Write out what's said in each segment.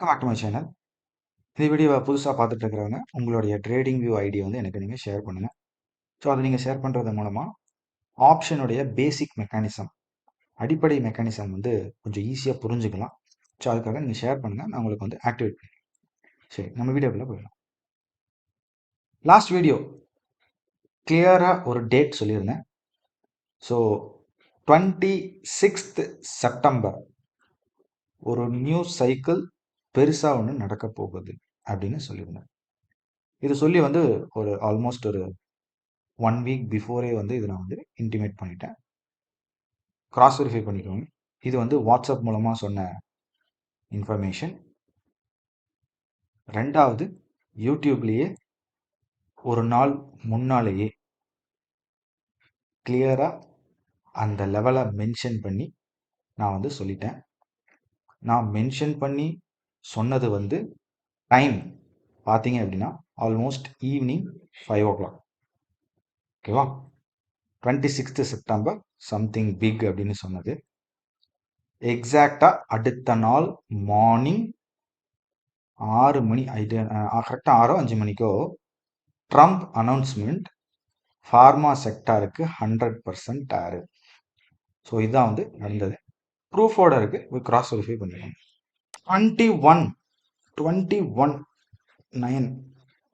Welcome back to my channel இந்த வீடியோவை புதுசாக பார்த்துட்டு இருக்கிறவங்க உங்களுடைய ட்ரேடிங் வியூ ஐடியா வந்து எனக்கு நீங்கள் ஷேர் பண்ணுங்கள் ஸோ அதை நீங்கள் ஷேர் பண்ணுறது மூலமாக ஆப்ஷனுடைய பேசிக் மெக்கானிசம் அடிப்படை மெக்கானிசம் வந்து கொஞ்சம் ஈஸியாக புரிஞ்சுக்கலாம். ஸோ அதுக்காக நீங்கள் ஷேர் பண்ணுங்கள் நான் உங்களுக்கு வந்து ஆக்டிவேட் பண்ணுறேன் சரி நம்ம வீடியோக்குள்ளே போயிடலாம். லாஸ்ட் வீடியோ கிளியராக ஒரு டேட் சொல்லியிருந்தேன். ஸோ டுவெண்ட்டி சிக்ஸ்த் செப்டம்பர் ஒரு நியூ சைக்கிள் பெருசாக ஒன்று நடக்க போகுது அப்படின்னு சொல்லியிருந்தேன். இது சொல்லி வந்து ஒரு ஆல்மோஸ்ட் ஒரு ஒன் வீக் பிஃபோரே வந்து இதை நான் வந்து இன்டிமேட் பண்ணிட்டேன். கிராஸ் வெரிஃபை பண்ணிக்கோங்க. இது வந்து வாட்ஸ்அப் மூலமாக சொன்ன இன்ஃபர்மேஷன் ரெண்டாவது யூடியூப்லேயே ஒரு நாள் முன்னாலேயே கிளியராக அந்த லெவலை மென்ஷன் பண்ணி நான் வந்து சொல்லிட்டேன். நான் மென்ஷன் பண்ணி சொன்னது வந்து டைம் பார்த்தீங்க அப்படின்னா almost evening five o'clock ஓகேவா twenty sixth September something big அப்படின்னு சொன்னது. எக்ஸாக்டாக அடுத்த நாள் மார்னிங் ஆறு மணி ஐடு கரெக்டாக ஆறோ அஞ்சு மணிக்கோ ட்ரம்ப் அனௌன்ஸ்மெண்ட் ஃபார்மா செக்டாருக்கு ஹண்ட்ரட் பர்சன்ட் டேரு ஸோ இதுதான் வந்து நடந்தது. ப்ரூஃபோட இருக்குது கிராஸ் வெரிஃபை பண்ணிக்கோங்க twenty one twenty one nine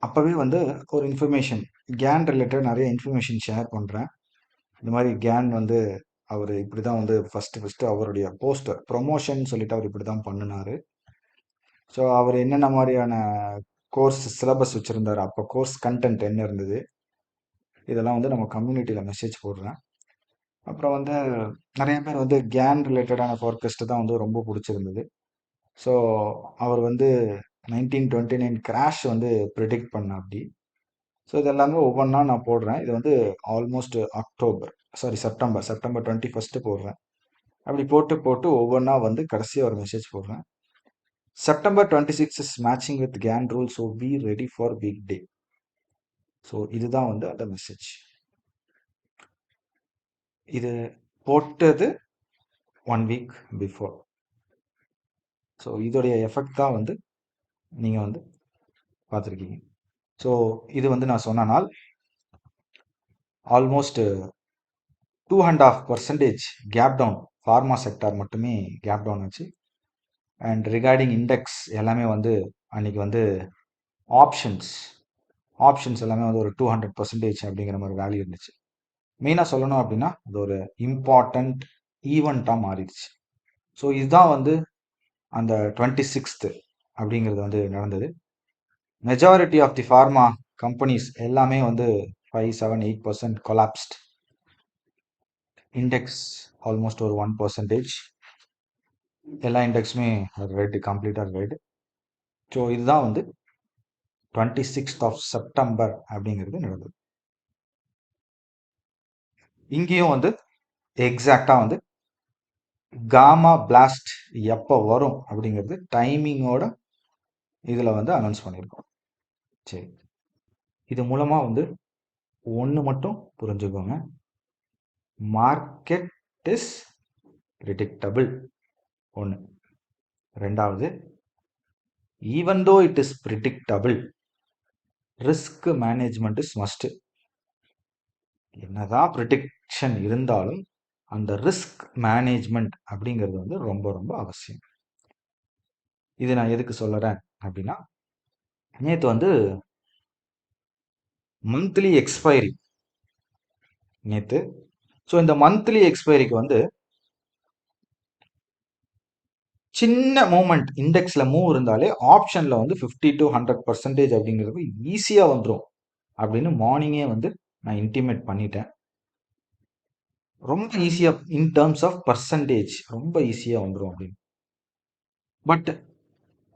அப்போவே வந்து ஒரு இன்ஃபர்மேஷன் கேன் ரிலேட்டட் நிறைய இன்ஃபர்மேஷன் ஷேர் பண்ணுறேன் இந்த மாதிரி கேன் வந்து அவர் இப்படி தான் வந்து ஃபஸ்ட்டு ஃபஸ்ட்டு அவருடைய போஸ்டர் ப்ரொமோஷன் சொல்லிட்டு அவர் இப்படி தான் பண்ணினார். ஸோ அவர் என்னென்ன மாதிரியான கோர்ஸ் சிலபஸ் வச்சுருந்தார் அப்போ கோர்ஸ் கண்டென்ட் என்ன இருந்தது இதெல்லாம் வந்து நம்ம கம்யூனிட்டியில் மெசேஜ் போடுறேன். அப்புறம் வந்து நிறைய பேர் வந்து கேன் ரிலேட்டடான ஃபோர்கஸ்ட்டு தான் வந்து ரொம்ப பிடிச்சிருந்தது. ஸோ அவர் வந்து நைன்டீன் டுவெண்ட்டி நைன் கிராஷ் வந்து ப்ரிடிக்ட் பண்ண அப்படி. ஸோ இது எல்லாமே ஒவ்வொன்றா நான் போடுறேன். இது வந்து almost October sorry September September twenty first போடுறேன். அப்படி போட்டு போட்டு ஒவ்வொன்றா வந்து கடைசியாக ஒரு மெசேஜ் போடுறேன். September twenty six is matching with Gann rule so be ready for weak day so இதுதான் வந்து அந்த மெசேஜ் இது போட்டது ஒன் வீக் பிஃபோர் ஸோ இதோடைய எஃபெக்ட் தான் வந்து நீங்கள் வந்து பார்த்துருக்கீங்க. ஸோ இது வந்து நான் சொன்ன நாள். Almost two and half percentage cap down pharma sector மட்டுமே கேப் டவுன் ஆச்சு. அண்ட் ரிகார்டிங் இண்டெக்ஸ் எல்லாமே வந்து அன்னைக்கு வந்து ஆப்ஷன்ஸ் ஆப்ஷன்ஸ் எல்லாமே வந்து ஒரு டூ ஹண்ட்ரட் பர்சன்டேஜ் அப்படிங்கிற மாதிரி வேல்யூ இருந்துச்சு. மெயினாக சொல்லணும் அப்படின்னா அது ஒரு இம்பார்ட்டண்ட் ஈவெண்ட்டாக மாறிடுச்சு. ஸோ இதுதான் வந்து அந்த டுவெண்ட்டி சிக்ஸ்த்து அப்படிங்கிறது வந்து நடந்தது. Majority of the pharma companies எல்லாமே வந்து five seven eight percent collapsed index almost ஒரு ஒன் பர்சன்டேஜ் எல்லா இண்டெக்ஸுமே ரெட் கம்ப்ளீட்டாக ரெட் ஸோ இதுதான் வந்து டுவெண்ட்டி சிக்ஸ்த் ஆஃப் செப்டம்பர் அப்படிங்கிறது நடந்தது. இங்கேயும் வந்து எக்ஸாக்டாக வந்து காமா பிளாஸ்ட் எப்போ வரும் அப்படிங்கிறது டைமிங்கோட இதில் வந்து அனௌன்ஸ் பண்ணியிருக்கோம் சரி. இது மூலமாக வந்து ஒன்று மட்டும் புரிஞ்சுக்கோங்க. மார்க்கெட் இஸ் ப்ரிடிக்டபிள் ஒன்று ரெண்டாவது even though it is predictable risk management is must என்னதான் ப்ரிடிக்ஷன் இருந்தாலும் அந்த ரிஸ்க் மேனேஜ்மெண்ட் அப்படிங்கிறது வந்து ரொம்ப ரொம்ப அவசியம். இது நான் எதுக்கு சொல்லுறேன் அப்படின்னா நேற்று வந்து மந்த்லி எக்ஸ்பைரி நேற்று ஸோ இந்த மந்த்லி எக்ஸ்பைரிக்கு வந்து சின்ன மூமெண்ட் இண்டெக்ஸில் மூவ் இருந்தாலே ஆப்ஷனில் வந்து ஃபிஃப்டி டு ஹண்ட்ரட் பர்சன்டேஜ் அப்படிங்கிறது ஈஸியாக வந்துடும் அப்படின்னு மார்னிங்கே வந்து நான் இன்டிமேட் பண்ணிட்டேன். ரொம்ப ஈஸியாக இன் டேர்ம்ஸ் ஆஃப் பர்சன்டேஜ் ரொம்ப ஈஸியாக வந்துடும் அப்படின்னு. பட்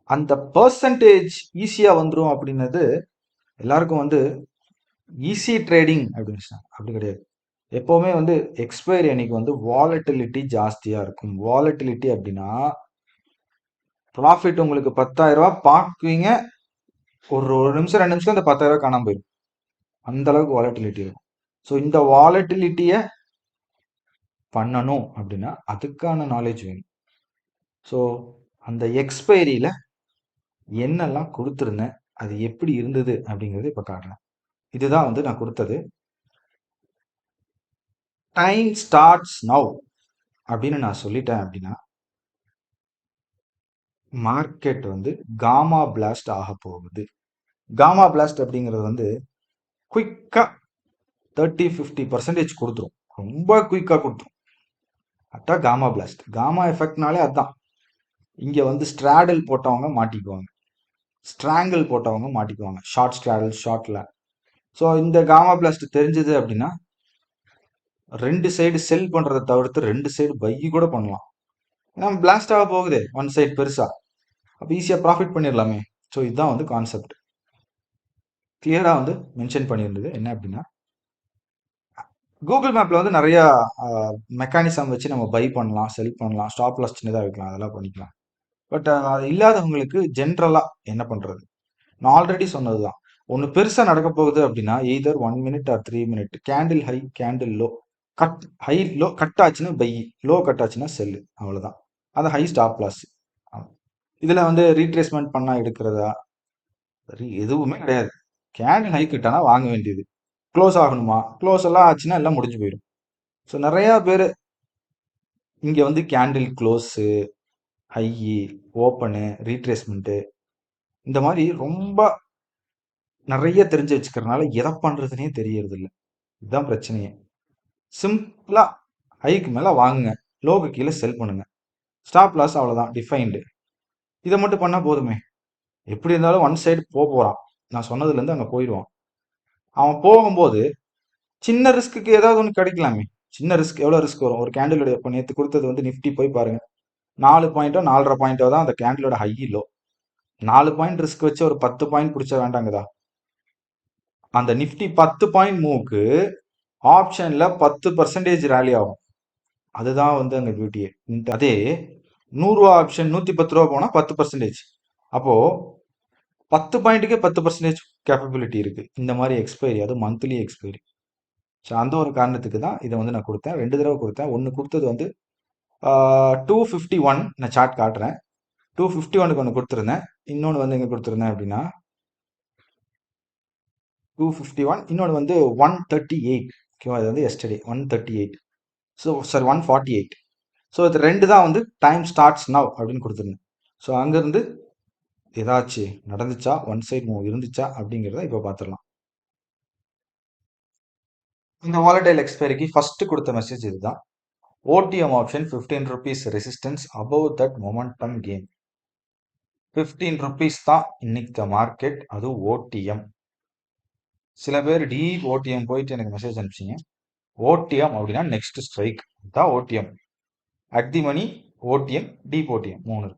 அந்த பர்சன்டேஜ் ஈஸியாக வந்துடும் அப்படின்னது எல்லாருக்கும் வந்து ஈஸி ட்ரேடிங் அப்படின்னு அப்படி கிடையாது. எப்போவுமே வந்து எக்ஸ்பைரி அன்னைக்கு வந்து வாலட்டிலிட்டி ஜாஸ்தியாக இருக்கும். வாலட்டிலிட்டி அப்படின்னா ப்ராஃபிட் உங்களுக்கு பத்தாயிரரூபா பார்க்குவீங்க. ஒரு ஒரு நிமிஷம் ரெண்டு நிமிஷம் அந்த பத்தாயிரரூபா காணாமல் போயிடும். அந்த அளவுக்கு வாலட்டிலிட்டி இருக்கும் ஸோ இந்த வாலட்டிலிட்டியை பண்ணணும் அப்படின்னா அதுக்கான நாலேஜ் வேணும். ஸோ அந்த எக்ஸ்பைரியில் என்னெல்லாம் கொடுத்துருந்தேன் அது எப்படி இருந்தது அப்படிங்கிறது இப்போ காட்டுறேன் இதுதான் வந்து நான் கொடுத்தது. டைம் ஸ்டார்ட்ஸ் நவ் அப்படின்னு நான் சொல்லிட்டேன் அப்படின்னா மார்க்கெட் வந்து காமா பிளாஸ்ட் ஆக போகுது. காமா பிளாஸ்ட் அப்படிங்கிறது வந்து குயிக்காக தேர்ட்டி ஃபிஃப்டி பர்சன்டேஜ் கொடுத்துரும். ரொம்ப குயிக்காக கொடுத்துரும். அதான் காமா பிளாஸ்ட் காமா எஃபெக்ட்னாலே அதுதான் இங்கே வந்து ஸ்ட்ராடல் போட்டவங்க மாட்டிக்குவாங்க. ஸ்ட்ராங்கிள் போட்டவங்க மாட்டிக்குவாங்க. ஷார்ட் ஸ்ட்ராடல் ஷார்ட்ல ஸோ இந்த காமா பிளாஸ்ட் தெரிஞ்சது அப்படின்னா ரெண்டு சைடு செல் பண்ணுறதை தவிர்த்து ரெண்டு சைடு பையி கூட பண்ணலாம். ஏன்னா பிளாஸ்ட் ஆக போகுது ஒன் சைடு பெருசா. அப்போ ஈஸியாக ப்ராஃபிட் பண்ணிடலாமே ஸோ இதுதான் வந்து கான்செப்ட் கிளியராக வந்து மென்ஷன் பண்ணியிருந்தது. என்ன அப்படின்னா கூகுள் மேப்பில் வந்து நிறையா மெக்கானிசம் வச்சு நம்ம பை பண்ணலாம் செல் பண்ணலாம் ஸ்டாப் லாஸ் சின்னதாக வைக்கலாம் அதெல்லாம் பண்ணிக்கலாம். பட் அது இல்லாதவங்களுக்கு ஜென்ரலாக என்ன பண்ணுறது நான் ஆல்ரெடி சொன்னது தான் ஒன்று பெருசாக நடக்க போகுது அப்படின்னா either one minute or three minute candle high candle low cut high low cut ஆச்சுன்னா பை லோ கட் ஆச்சுன்னா செல்லு அவ்வளோதான் அது ஹை ஸ்டாப் லாஸ் இதில் வந்து ரீட்ரேஸ்மெண்ட் பண்ணால் எடுக்கிறதா? எதுவுமே கிடையாது. கேண்டில் ஹை கிட்டானா வாங்க வேண்டியது. க்ளோஸ் ஆகணுமா? க்ளோஸ் எல்லாம் ஆச்சுன்னா எல்லாம் முடிஞ்சு போயிடும். ஸோ நிறையா பேர் இங்கே வந்து candle close high open retracement இந்த மாதிரி ரொம்ப நிறைய தெரிஞ்சு வச்சுக்கிறனால எதை பண்ணுறதுனே தெரியறது இல்லை இதுதான் பிரச்சனையே. சிம்பிளாக ஹைக்கு மேலே வாங்குங்க. லோக்கு கீழே செல் பண்ணுங்க. ஸ்டாப் லாஸ் அவ்வளோதான் டிஃபைன்டு இதை மட்டும் பண்ணால் போதுமே. எப்படி இருந்தாலும் ஒன் சைடு போக போகிறான் நான் சொன்னதுலேருந்து அங்கே போயிடுவான். அவன் போகும்போது சின்ன ரிஸ்க்கு ஏதாவது ஒன்று கிடைக்கலாமே. சின்ன ரிஸ்க் எவ்வளோ ரிஸ்க் வரும்? ஒரு கேண்டிலோட இப்போ நேற்று கொடுத்தது வந்து நிஃப்டி போய் பாருங்க. நாலு பாயிண்டோ நாலரை பாயிண்டோ தான் அந்த கேண்டிலோட ஹை லோ நாலு பாயிண்ட் ரிஸ்க் வச்சு ஒரு பத்து பாயிண்ட் பிடிச்ச வேண்டாங்கதா? அந்த நிஃப்டி பத்து பாயிண்ட் மூவுக்கு ஆப்ஷனில் பத்து பர்சன்டேஜ் ரேலி ஆகும். அதுதான் வந்து அங்கே பியூட்டியே அதே நூறுரூவா ஆப்ஷன் நூற்றி பத்து ரூபா போனால் பத்து பர்சன்டேஜ் அப்போது பத்து பாயிண்ட்டுக்கே பத்து பர்சன்டேஜ் கேப்பபிலிட்டி இருக்குது இந்த மாதிரி எக்ஸ்பைரி அது மந்த்லி எக்ஸ்பைரி ஸோ அந்த ஒரு காரணத்துக்கு தான் இதை வந்து நான் கொடுத்தேன். ரெண்டு தடவை கொடுத்தேன். ஒன்று கொடுத்தது வந்து டூ ஃபிஃப்டி ஒன் நான் சார்ட் காட்டுறேன். டூ ஃபிஃப்டி ஒனுக்கு ஒன்று கொடுத்துருந்தேன். இன்னொன்று வந்து எங்கே கொடுத்துருந்தேன் அப்படின்னா டூ ஃபிஃப்டி ஒன் இன்னொன்று வந்து ஒன் தேர்ட்டி எயிட் ஓகேவா இது வந்து yesterday one thirty eight so sorry one forty eight so இது ரெண்டு தான் வந்து டைம் ஸ்டார்ட்ஸ் நவ் அப்படின்னு கொடுத்துருந்தேன். ஸோ அங்கேருந்து ஏதாச்சும் நடந்துச்சா? ஒன் சைட் மூவ் இருந்துச்சா? அப்படிங்கிறத இப்போ பார்த்துடலாம் இந்த வாலடைல் எக்ஸ்பைரிக்கு ஃபர்ஸ்ட் கொடுத்த மெசேஜ் இதுதான். OTM option fifteen rupees resistance above that momentum game fifteen rupees தான் இன்னைக்கு மார்க்கெட் அது ஓடிஎம் சில பேர் டீப் ஓடிஎம் போயிட்டு எனக்கு மெசேஜ் அனுப்பிச்சிங்க. ஓடிஎம் அப்படின்னா நெக்ஸ்ட் ஸ்ட்ரைக் தான் OTM at the money OTM deep OTM மூணு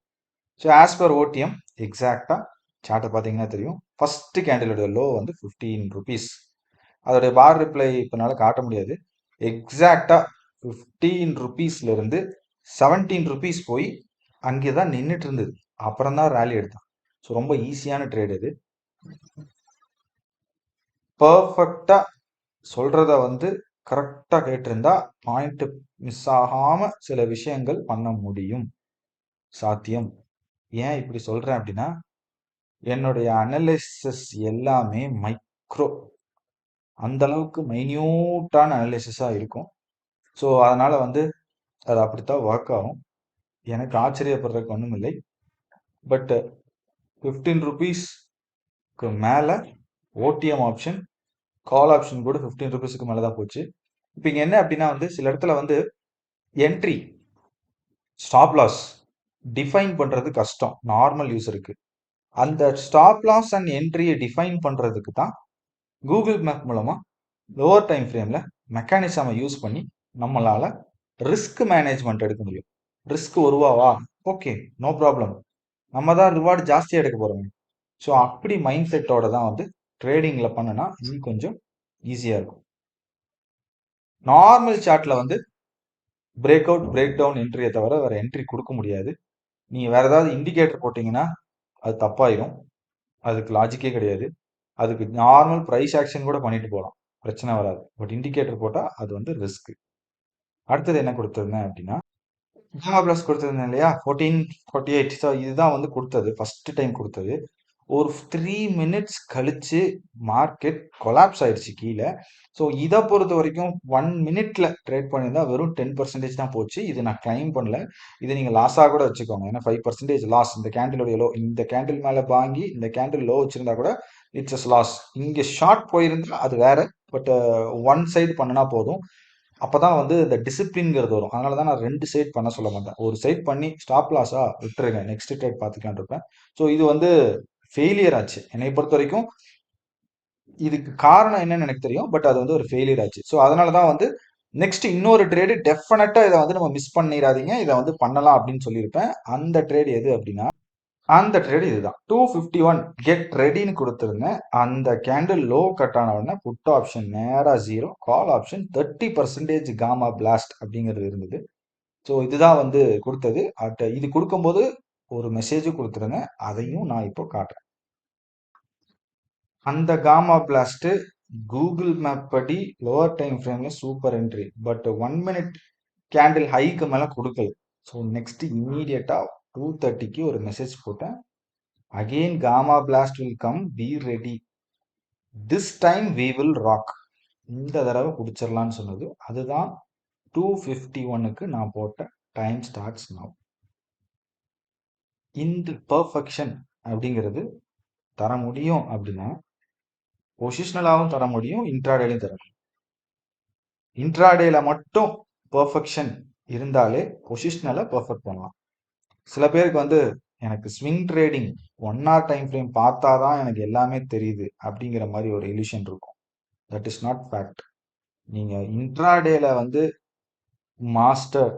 ஸோ ஆஸ் பர் ஓடிஎம் எக்ஸாக்டாக சார்ட்டை பார்த்தீங்கன்னா தெரியும். ஃபஸ்ட்டு கேண்டிலோட லோ வந்து ஃபிஃப்டீன் ருபீஸ் அதோடைய பார் ரிப்ளை இப்போனால காட்ட முடியாது. எக்ஸாக்டாக ஃபிஃப்டீன் ருபீஸ்லேருந்து செவன்டீன் ருபீஸ் போய் அங்கே தான் நின்றுட்டு இருந்தது. அப்புறம் தான் ரேலி எடுத்தான். ஸோ ரொம்ப ஈஸியான ட்ரேட் இது. பர்ஃபெக்டாக சொல்கிறத வந்து கரெக்டாக கேட்டிருந்தா பாயிண்ட் மிஸ் ஆகாமல் சில விஷயங்கள் பண்ண முடியும். சாத்தியம். ஏன் இப்படி சொல்கிறேன் அப்படின்னா என்னுடைய அனலிசிஸ் எல்லாமே மைக்ரோ அந்த அளவுக்கு மைன்யூட்டான அனலைசிஸாக இருக்கும். ஸோ அதனால் வந்து அது அப்படித்தான் ஒர்க் ஆகும். எனக்கு ஆச்சரியப்படுறதுக்கு ஒன்றும் இல்லை. பட்டு ஃபிஃப்டீன் ருபீஸ்க்கு மேலே ஓடிஎம் ஆப்ஷன் கால் ஆப்ஷன் கூட ஃபிஃப்டீன் ருபீஸுக்கு மேலே தான் போச்சு. இப்போ இங்கே என்ன அப்படின்னா வந்து சில இடத்துல வந்து என்ட்ரி ஸ்டாப் லாஸ் டிஃபைன் பண்ணுறது கஷ்டம் நார்மல் யூஸருக்கு அந்த ஸ்டாப் லாஸ் அண்ட் என்ட்ரியை டிஃபைன் பண்ணுறதுக்கு தான் கூகுள் மேப் மூலமாக லோவர் டைம் ஃப்ரேமில் மெக்கானிசமை யூஸ் பண்ணி நம்மளால் ரிஸ்க் மேனேஜ்மெண்ட் எடுக்க முடியும். ரிஸ்க் ஒருவாவா ஓகே நோ ப்ராப்ளம் நம்ம தான் ரிவார்டு ஜாஸ்தியாக எடுக்க போகிறோம் ஸோ அப்படி மைண்ட் செட்டோட தான் வந்து ட்ரேடிங்கில் பண்ணுனா இன்னும் கொஞ்சம் ஈஸியாக இருக்கும். நார்மல் சார்ட்டில் வந்து பிரேக் அவுட் பிரேக் டவுன் என்ட்ரியை தவிர வேறு என்ட்ரி கொடுக்க முடியாது. நீங்கள் வேறு ஏதாவது இண்டிகேட்டர் போட்டிங்கன்னா அது தப்பாயிரும். அதுக்கு லாஜிக்கே கிடையாது. அதுக்கு நார்மல் ப்ரைஸ் ஆக்ஷன் கூட பண்ணிட்டு போகலாம் பிரச்சனை வராது. பட் இண்டிகேட்டர் போட்டால் அது வந்து ரிஸ்க்கு அடுத்தது என்ன கொடுத்துருந்தேன் அப்படின்னா காமா ப்ளஸ் கொடுத்துருந்தேன் இல்லையா? ஃபோர்டீன் ஃபார்ட்டி எயிட் ஸோ இதுதான் வந்து கொடுத்தது. ஃபஸ்ட்டு டைம் கொடுத்தது. ஒரு த்ரீ மினிட்ஸ் கழிச்சு மார்க்கெட் கொலாப்ஸ் ஆயிடுச்சு கீழே. ஸோ இதை பொறுத்த வரைக்கும் ஒன் மினிட்ல ட்ரேட் பண்ணியிருந்தா வெறும் டென் பர்சன்டேஜ் தான் போச்சு. இது நான் கிளைம் பண்ணல. இது நீங்கள் லாஸாக கூட வச்சுக்கோங்க. ஏன்னா ஃபைவ் பர்சன்டேஜ் லாஸ் இந்த கேண்டிலோடைய லோ இந்த கேண்டில் மேலே வாங்கி இந்த கேண்டில் லோ வச்சிருந்தா கூட இட்ஸ் அஸ் லாஸ் இங்கே ஷார்ட் போயிருந்தா அது வேற பட் ஒன் சைடு பண்ணினா போதும். அப்பதான் வந்து இந்த டிசிப்ளின்ங்கிறது வரும். அதனால தான் நான் ரெண்டு சைட் பண்ண சொல்ல மாட்டேன் ஒரு சைட் பண்ணி ஸ்டாப் லாஸா விட்டுருங்க. நெக்ஸ்ட் ட்ரேட் பார்த்துக்கலாம் இருப்பேன் ஸோ இது வந்து ஃபெயிலியர் ஆச்சு. என்னை பொறுத்த வரைக்கும் இதுக்கு காரணம் என்னன்னு எனக்கு தெரியும். பட் அது வந்து ஒரு ஃபெயிலியர் ஆச்சு. ஸோ அதனால தான் வந்து நெக்ஸ்ட் இன்னொரு ட்ரேடு டெஃபினட்டாக இதை வந்து நம்ம மிஸ் பண்ணிடாதீங்க. இதை வந்து பண்ணலாம் அப்படின்னு சொல்லியிருப்பேன். அந்த ட்ரேடு எது அப்படின்னா அந்த ட்ரேடு இதுதான். டூ ஃபிஃப்டி ஒன் கெட் ரெடின்னு கொடுத்துருந்தேன். அந்த கேண்டில் லோ கட் ஆன உடனே புட் ஆப்ஷன் நேராக zero call option thirty percentage gamma blast அப்படிங்கிறது இருந்தது. ஸோ இதுதான் வந்து கொடுத்தது. அட் இது கொடுக்கும்போது ஒரு மெசேஜ் கொடுத்துருங்க அதையும் நான் இப்போ காட்டுறேன். அந்த காமா பிளாஸ்ட் கூகுள் மேப் படி லோவர் டைம் ஃப்ரேம்ல super entry but one minute candle haiku மேலே கொடுக்கல. ஸோ நெக்ஸ்ட் இம்மீடியட்டா டூ தேர்ட்டிக்கு ஒரு மெசேஜ் போட்டேன். Again gamma blast will come be ready this time we will rock இந்த தடவை குடிச்சிடலான்னு சொன்னது. அதுதான் டூ ஃபிஃப்டி ஒன்னுக்கு நான் போட்ட டைம் ஸ்டார்ட்ஸ் நவ் இந்த பர்ஃபெக்ஷன் அப்படிங்கிறது தர முடியும் அப்படின்னா பொசிஷனலாகவும் தர முடியும் இன்ட்ராடேலையும் தர முடியும். இன்ட்ராடேல மட்டும் பர்ஃபெக்ஷன் இருந்தாலே பொசிஷனலை பர்ஃபெக்ட் பண்ணலாம். சில பேருக்கு வந்து எனக்கு swing trading one hour time frame பார்த்தா தான் எனக்கு எல்லாமே தெரியுது அப்படிங்கிற மாதிரி ஒரு இலியூஷன் இருக்கும். தட் இஸ் நாட் ஃபேக்ட் நீங்கள் இன்ட்ராடேல வந்து மாஸ்டர்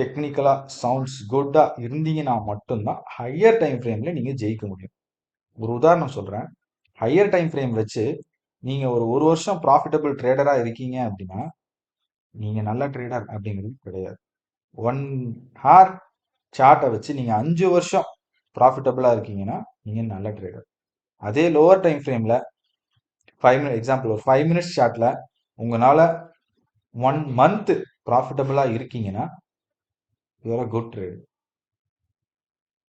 டெக்னிக்கலாக சவுண்ட்ஸ் குட்டாக இருந்தீங்கன்னா மட்டும்தான் ஹையர் டைம் ஃப்ரேமில் நீங்கள் ஜெயிக்க முடியும். ஒரு உதாரணம் சொல்கிறேன் ஹையர் டைம் ஃப்ரேம் வச்சு நீங்கள் ஒரு ஒரு வருஷம் ப்ராஃபிட்டபிள் ட்ரேடராக இருக்கீங்க அப்படின்னா நீங்கள் நல்ல ட்ரேடர் அப்படிங்கிறது கிடையாது. ஒன் ஹார் சார்ட்டை வச்சு நீங்கள் அஞ்சு வருஷம் ப்ராஃபிட்டபுளாக இருக்கீங்கன்னா நீங்கள் நல்ல ட்ரேடர் அதே லோவர் டைம் ஃப்ரேமில் ஃபைவ் மினிட் எக்ஸாம்பிள் ஒரு ஃபைவ் மினிட்ஸ் சார்ட்டில் உங்களால் ஒன் மந்த்து ப்ராஃபிட்டபுளாக இருக்கீங்கன்னா யூஆர் அ குட் ட்ரேட்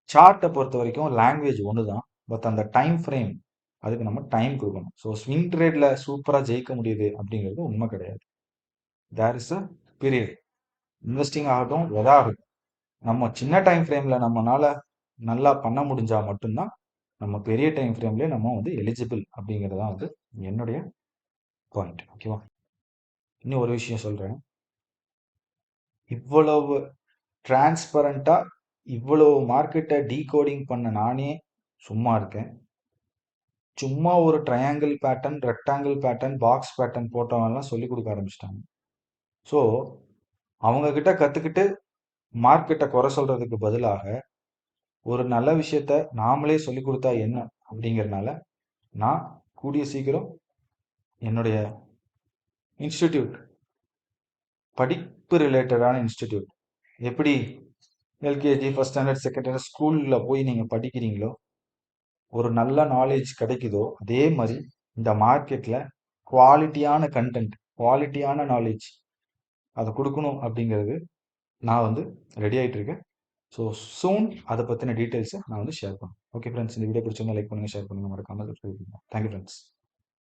சார்ட்டை பொறுத்த வரைக்கும் லாங்குவேஜ் ஒன்று தான் பட் அந்த டைம் ஃப்ரேம் அதுக்கு நம்ம டைம் கொடுக்கணும். ஸோ ஸ்விங் ட்ரேடில் சூப்பராக ஜெயிக்க முடியுது அப்படிங்கிறது உண்மை கிடையாது. There is a period investing ஆகட்டும் எதாகட்டும் நம்ம சின்ன டைம் ஃப்ரேமில் நம்மளால் நல்லா பண்ண முடிஞ்சால் மட்டும்தான் நம்ம பெரிய டைம் ஃப்ரேம்லேயே நம்ம வந்து எலிஜிபிள் அப்படிங்கிறது தான் வந்து என்னுடைய பாயிண்ட் ஓகேவா இன்னும் ஒரு விஷயம் சொல்கிறேன் இவ்வளவு டிரான்ஸ்பரண்ட்டாக இவ்வளோ மார்க்கெட்டை டீகோடிங் பண்ண நானே சும்மா இருக்கேன். சும்மா ஒரு triangle pattern rectangle pattern box pattern போட்டவங்கலாம் சொல்லி கொடுக்க ஆரம்பிச்சிட்டாங்க. ஸோ அவங்கக்கிட்ட கற்றுக்கிட்டு மார்க்கெட்டை குறை சொல்கிறதுக்கு பதிலாக ஒரு நல்ல விஷயத்த நாமளே சொல்லி கொடுத்தா என்ன அப்படிங்கிறதுனால நான் கூடிய சீக்கிரம் என்னுடைய இன்ஸ்டிடியூட் படிப்பு ரிலேட்டடான இன்ஸ்டிடியூட் எப்படி LKG first standard second standard ஸ்கூலில் போய் நீங்கள் படிக்கிறீங்களோ ஒரு நல்ல நாலேஜ் கிடைக்குதோ அதே மாதிரி இந்த மார்க்கெட்டில் குவாலிட்டியான கண்டென்ட் குவாலிட்டியான நாலேஜ் அதை கொடுக்கணும் அப்படிங்கிறது நான் வந்து ரெடி ஆகிட்டு இருக்கேன். ஸோ சூன் அதை பற்றின டீட்டெயில்ஸை நான் வந்து ஷேர் பண்ணுவேன். ஓகே ஃப்ரெண்ட்ஸ் இந்த வீடியோ பிடிச்சிருந்தா லைக் பண்ணுங்கள் ஷேர் பண்ணுங்கள் மறக்காமல் சப்ஸ்கிரைப் பண்ணுங்கள் தேங்க்யூ ஃப்ரெண்ட்ஸ்